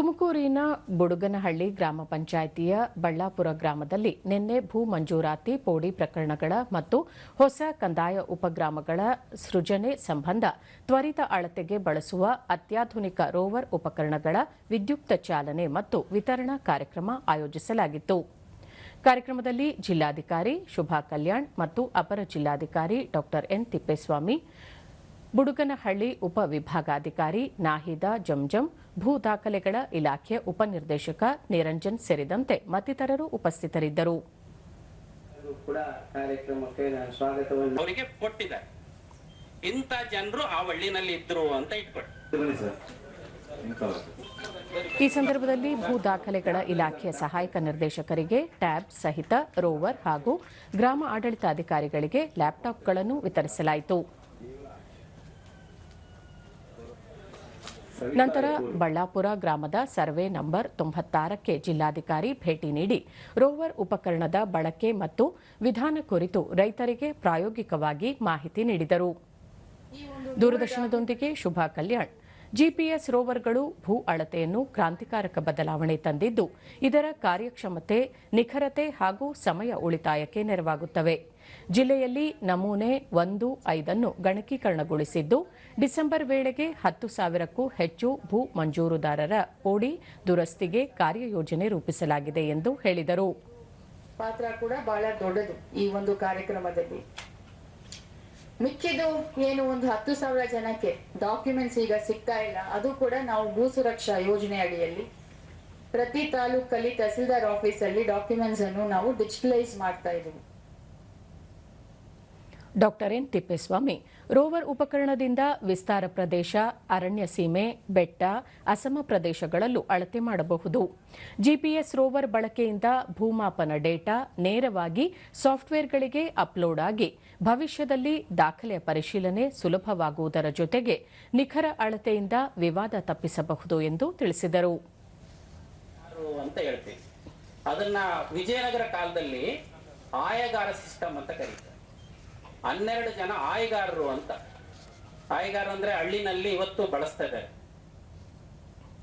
ತುಮಕೂರಿನ ಬುಡುಗನಹಳ್ಳಿ ಗ್ರಾಮ ಪಂಚಾಯಿತಿಯ ಬಳ್ಳಾಪುರ ಗ್ರಾಮದಲ್ಲಿ ನಿನ್ನೆ ಭೂ ಮಂಜೂರಾತಿ, ಪೋಡಿ ಪ್ರಕರಣಗಳ ಮತ್ತು ಹೊಸ ಕಂದಾಯ ಉಪಗ್ರಾಮಗಳ ಸೃಜನೆ ಸಂಬಂಧ ತ್ವರಿತ ಅಳತೆಗೆ ಬಳಸುವ ಅತ್ಯಾಧುನಿಕ ರೋವರ್ ಉಪಕರಣಗಳ ವಿದ್ಯುಕ್ತ ಚಾಲನೆ ಮತ್ತು ವಿತರಣಾ ಕಾರ್ಯಕ್ರಮ ಆಯೋಜಿಸಲಾಗಿತ್ತು. ಕಾರ್ಯಕ್ರಮದಲ್ಲಿ ಜಿಲ್ಲಾಧಿಕಾರಿ ಶುಭಾ ಕಲ್ಯಾಣ್ ಮತ್ತು ಅಪರ ಜಿಲ್ಲಾಧಿಕಾರಿ ಡಾ ಎನ್ ತಿಪ್ಪೇಸ್ವಾಮಿ ಬುಡುಗನಹಳ್ಳಿ ಉಪವಿಭಾಗಾಧಿಕಾರಿ ನಾಹಿದಾ ಜಂಜಂ ಭೂ ದಾಖಲೆಗಳ ಇಲಾಖೆ ಉಪನಿರ್ದೇಶಕ ನಿರಂಜನ್ ಸೇರಿದಂತೆ ಮತ್ತಿತರರು ಉಪಸ್ಥಿತರಿದ್ದರು. ಅವರಿಗೆ ಕೊಟ್ಟಿದ್ದಾರೆ. ಇಂಥ ಜನರು ಆ ಹಳ್ಳಿನಲ್ಲಿ ಇದ್ರು ಅಂತ ಈ ಸಂದರ್ಭದಲ್ಲಿ ಭೂ ದಾಖಲೆಗಳ ಇಲಾಖೆಯ ಸಹಾಯಕ ನಿರ್ದೇಶಕರಿಗೆ ಟ್ಯಾಬ್ ಸಹಿತ ರೋವರ್ ಹಾಗೂ ಗ್ರಾಮ ಆಡಳಿತಾಧಿಕಾರಿಗಳಿಗೆ ಲ್ಯಾಪ್ಟಾಪ್ಗಳನ್ನು ವಿತರಿಸಲಾಯಿತು. ನಂತರ ಬಳ್ಳಾಪುರ ಗ್ರಾಮದ ಸರ್ವೆ ನಂಬರ್ ತೊಂಬತ್ತಾರಕ್ಕೆ ಜಿಲ್ಲಾಧಿಕಾರಿ ಭೇಟಿ ನೀಡಿ ರೋವರ್ ಉಪಕರಣದ ಬಳಕೆ ಮತ್ತು ವಿಧಾನ ಕುರಿತು ರೈತರಿಗೆ ಪ್ರಾಯೋಗಿಕವಾಗಿ ಮಾಹಿತಿ ನೀಡಿದರು. ದೂರದರ್ಶನದೊಂದಿಗೆ ಶುಭಾ ಕಲ್ಯಾಣ್. ಜಿಪಿಎಸ್ ರೋವರ್ಗಳು ಭೂ ಅಳತೆಯನ್ನು ಕ್ರಾಂತಿಕಾರಕ ಬದಲಾವಣೆ ತಂದಿದ್ದು, ಇದರ ಕಾರ್ಯಕ್ಷಮತೆ, ನಿಖರತೆ ಹಾಗೂ ಸಮಯ ಉಳಿತಾಯಕ್ಕೆ ನೆರವಾಗುತ್ತವೆ. ಜಿಲ್ಲೆಯಲ್ಲಿ ನಮೂನೆ ಒಂದು, ಐದನ್ನು ಗಣಕೀಕರಣಗೊಳಿಸಿದ್ದು, ಡಿಸೆಂಬರ್ ವೇಳೆಗೆ ಹತ್ತು ಸಾವಿರಕ್ಕೂ ಹೆಚ್ಚು ಭೂ ಮಂಜೂರುದಾರರ ಓಡಿ ದುರಸ್ತಿಗೆ ಕಾರ್ಯಯೋಜನೆ ರೂಪಿಸಲಾಗಿದೆ ಎಂದು ಹೇಳಿದರು. ಪಾತ್ರ ಕೂಡ ಬಹಳ ದೊಡ್ಡದು ಈ ಒಂದು ಕಾರ್ಯಕ್ರಮದಲ್ಲಿ. ಮಿಕ್ಕಿದು ಏನು ಒಂದು ಹತ್ತು ಸಾವಿರ ಜನಕ್ಕೆ ಡಾಕ್ಯುಮೆಂಟ್ಸ್ ಈಗ ಸಿಗ್ತಾ ಇಲ್ಲ. ಅದು ಕೂಡ ನಾವು ಭೂ ಸುರಕ್ಷಾ ಯೋಜನೆ ಅಡಿಯಲ್ಲಿ ಪ್ರತಿ ತಾಲೂಕಲ್ಲಿ ತಹಸೀಲ್ದಾರ್ ಆಫೀಸಲ್ಲಿ ಡಾಕ್ಯುಮೆಂಟ್ಸ್ ಅನ್ನು ನಾವು ಡಿಜಿಟಲೈಸ್ ಮಾಡ್ತಾ ಇದ್ದೀವಿ. Doctor N Tippeswamy. ರೋವರ್ ಉಪಕರಣದಿಂದ ವಿಸ್ತಾರ ಪ್ರದೇಶ, ಅರಣ್ಯ ಸೀಮೆ, ಬೆಟ್ಟ, ಅಸಮ ಪ್ರದೇಶಗಳಲ್ಲೂ ಅಳತೆ ಮಾಡಬಹುದು. ಜಿಪಿಎಸ್ ರೋವರ್ ಬಳಕೆಯಿಂದ ಭೂಮಾಪನ ಡೇಟಾ ನೇರವಾಗಿ ಸಾಫ್ಟ್ವೇರ್ಗಳಿಗೆ ಅಪ್ಲೋಡ್ ಆಗಿ ಭವಿಷ್ಯದಲ್ಲಿ ದಾಖಲೆಯ ಪರಿಶೀಲನೆ ಸುಲಭವಾಗುವುದರ ಜೊತೆಗೆ ನಿಖರ ಅಳತೆಯಿಂದ ವಿವಾದ ತಪ್ಪಿಸಬಹುದು ಎಂದು ತಿಳಿಸಿದರು. ಅದನ್ನ ವಿಜಯನಗರ ಕಾಲದಲ್ಲಿ ಆಯಗಾರ ಸಿಸ್ಟಮ್ ಅಂತ ಕರೀತಾರೆ. ಹನ್ನೆರಡು ಜನ ಆಯ್ಗಾರರು ಅಂತ. ಆಯ್ಗಾರ ಅಂದ್ರೆ ಹಳ್ಳಿನಲ್ಲಿ ಇವತ್ತು ಬಳಸ್ತಾ ಇದ್ದಾರೆ.